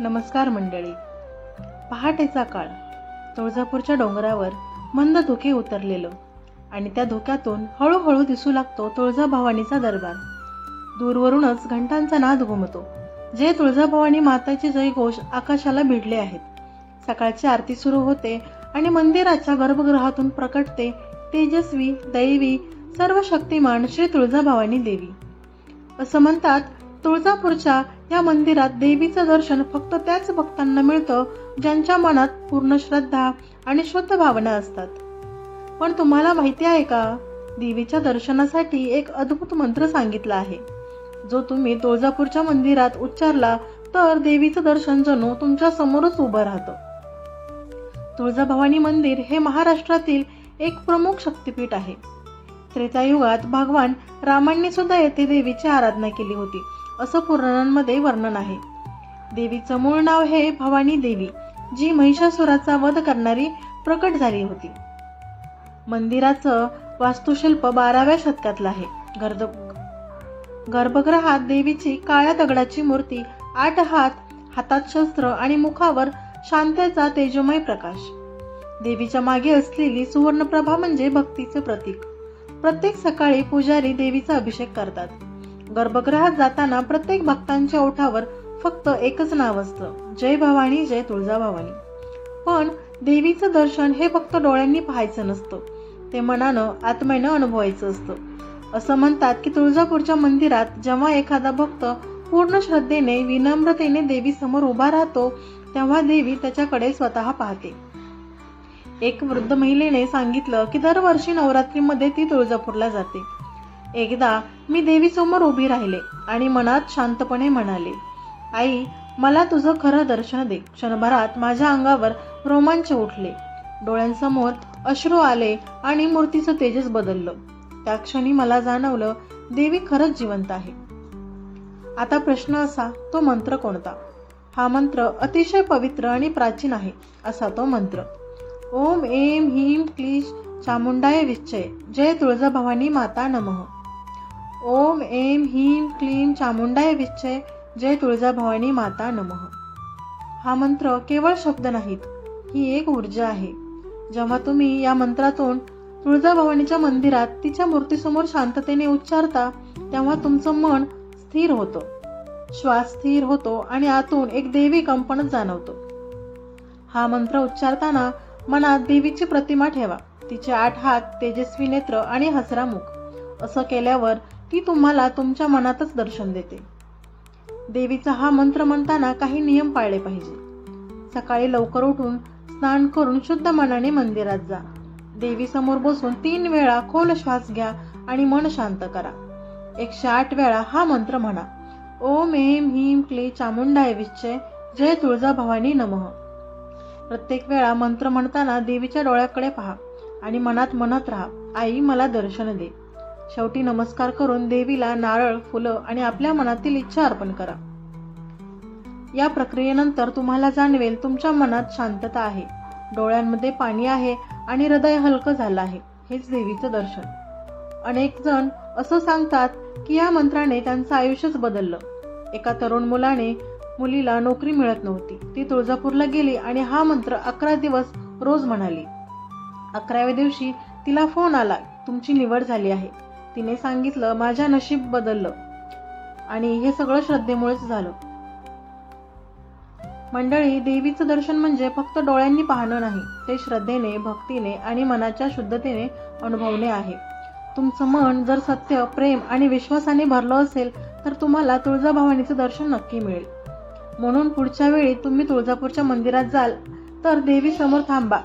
नमस्कार मंडळी. पहाटेचा काळ. तुळजापूरच्या डोंगरावर मंद धुके उतरलेलं आणि त्या धुक्यातून हळूहळू दिसू लागतो तुळजाभवानीचा दरबार. दूरवरूनच घंटांचा नाद घुमतो जे तुळजाभवानी माताचे जयघोष आकाशाला भिडले आहेत. सकाळची आरती सुरू होते आणि मंदिराच्या गर्भगृहातून प्रकटते तेजस्वी दैवी सर्व शक्तिमान श्री तुळजाभवानी देवी. असं म्हणतात तुळजापूरच्या या मंदिरात देवीचं दर्शन फक्त त्याच भक्तांना मिळतं ज्यांच्या मनात पूर्ण श्रद्धा आणि शुद्ध भावना असतात. पण तुम्हाला माहिती आहे का? देवीच्या दर्शनासाठी एक अद्भुत मंत्र सांगितला आहे. जो तुम्ही तुळजापूरच्या मंदिरात उच्चारला तर देवीचं दर्शन जणू तुमच्या समोरच उभं राहतं. तुळजाभवानी मंदिर हे महाराष्ट्रातील एक प्रमुख शक्तिपीठ आहे. त्रेतायुगात भगवान रामांनी सुद्धा येथे देवीची आराधना केली होती. असं पुराणांमध्ये वर्णन आहे. देवीचं मूळ नाव हे भवानी देवी जी महिषासुराचा वध करणारी प्रकट झाली होती. मंदिराचं वास्तुशिल्प बाराव्या शतकातलं आहे. गर्द गर्भगृहात देवीची काळ्या दगडाची मूर्ती आठ हात हातात शस्त्र आणि मुखावर शांतेचा तेजोमय प्रकाश. देवीच्या मागे असलेली सुवर्णप्रभा म्हणजे भक्तीचे प्रतीक. प्रत्येक सकाळी पुजारी देवीचा अभिषेक करतात. गर्भगृहात जाताना प्रत्येक भक्तांच्या ओठावर फक्त एकच नाव असतं. जय भवानी जय तुळजाभवानी पण देवीचं दर्शन हे फक्त डोळ्यांनी पाहायचं नसतं. ते मनानं आत्म्यानं अनुभवायचं असतं. असं म्हणतात की तुळजापूरच्या मंदिरात जेव्हा एखादा भक्त पूर्ण श्रद्धेने विनम्रतेने देवी समोर उभा राहतो तेव्हा देवी त्याच्याकडे स्वतः पाहते. एक वृद्ध महिलेने सांगितलं की दरवर्षी नवरात्रीमध्ये ती तुळजापूरला जाते. एकदा मी देवीसमोर उभी राहिले आणि मनात शांतपणे म्हणाले आई मला तुझं खरं दर्शन दे. क्षणभरात माझ्या अंगावर रोमांच उठले. डोळ्यांसमोर अश्रू आले आणि मूर्तीचं तेजस बदललं. त्या क्षणी मला जाणवलं देवी खरंच जिवंत आहे. आता प्रश्न असा तो मंत्र कोणता? हा मंत्र अतिशय पवित्र आणि प्राचीन आहे असा तो मंत्र. ओम एम ह्रीम क्लीश चामुंडाय विश्चय जय तुळजाभवानी माता नमः. ओम एम ह्रीम क्लीम चामुंडाय विच्छय जय तुळजाभवानी माता नमः. हा मंत्र केवळ शब्द नाहीत ही एक ऊर्जा आहे. जेव्हा तुम्ही या मंत्रातून तुळजाभवानीच्या मंदिरात तिच्या मूर्तीसमोर शांततेने उच्चारता तेव्हा तुमचं मन स्थिर होतं. श्वास स्थिर होतो आणि आतून एक देवी कंपनच जाणवतो. हा मंत्र उच्चारताना मनात देवीची प्रतिमा ठेवा. तिचे आठ हात तेजस्वी नेत्र आणि हसरा मुख. असं केल्यावर ती तुम्हाला तुमच्या मनातच दर्शन देते. देवीचा हा मंत्र म्हणताना काही नियम पाळले पाहिजे. सकाळी लवकर उठून स्नान करून शुद्ध मनाने मंदिरात जा. देवी समोर बसून तीन वेळा खोल श्वास घ्या आणि मन शांत करा. एकशे आठ वेळा हा मंत्र म्हणा. ओम एम ह्रीम क्ली चामुंडाय विश्चय जय तुळजाभवानी नमः. प्रत्येक वेळा मंत्र म्हणताना देवीच्या डोळ्याकडे पहा आणि मनात म्हणत राहा आई मला दर्शन दे. शेवटी नमस्कार करून देवीला नारळ फुलं आणि आपल्या मनातील इच्छा अर्पण करा. या प्रक्रियेनंतर तुम्हाला जाणवेल तुमच्या मनात शांतता आहे. डोळ्यांमध्ये पाणी आहे आणि हृदय हलकं झालं आहे. हेच देवीचं दर्शन. अनेक जण असं सांगतात की या मंत्राने त्यांचं आयुष्यच बदललं. एका तरुण मुलाने मुलीला नोकरी मिळत नव्हती. ती तुळजापूरला गेली आणि हा मंत्र अकरा दिवस रोज म्हणाली. अकराव्या दिवशी तिला फोन आला तुमची निवड झाली आहे. तिने सांगितलं माझ्या नशीब बदललं. आणि हे सगळं श्रद्धेमुळेच झालं. मंडळी देवीचं दर्शन म्हणजे फक्त डोळ्यांनी पाहणं नाही ते श्रद्धेने भक्तीने आणि मनाच्या शुद्धतेने अनुभवणे आहे. तुमचं मन जर सत्य प्रेम आणि विश्वासाने भरलं असेल तर तुम्हाला तुळजाभवानीचं दर्शन नक्की मिळेल. म्हणून पुढच्या वेळी तुम्ही तुळजापूरच्या मंदिरात जाल तर देवी समोर थांबा.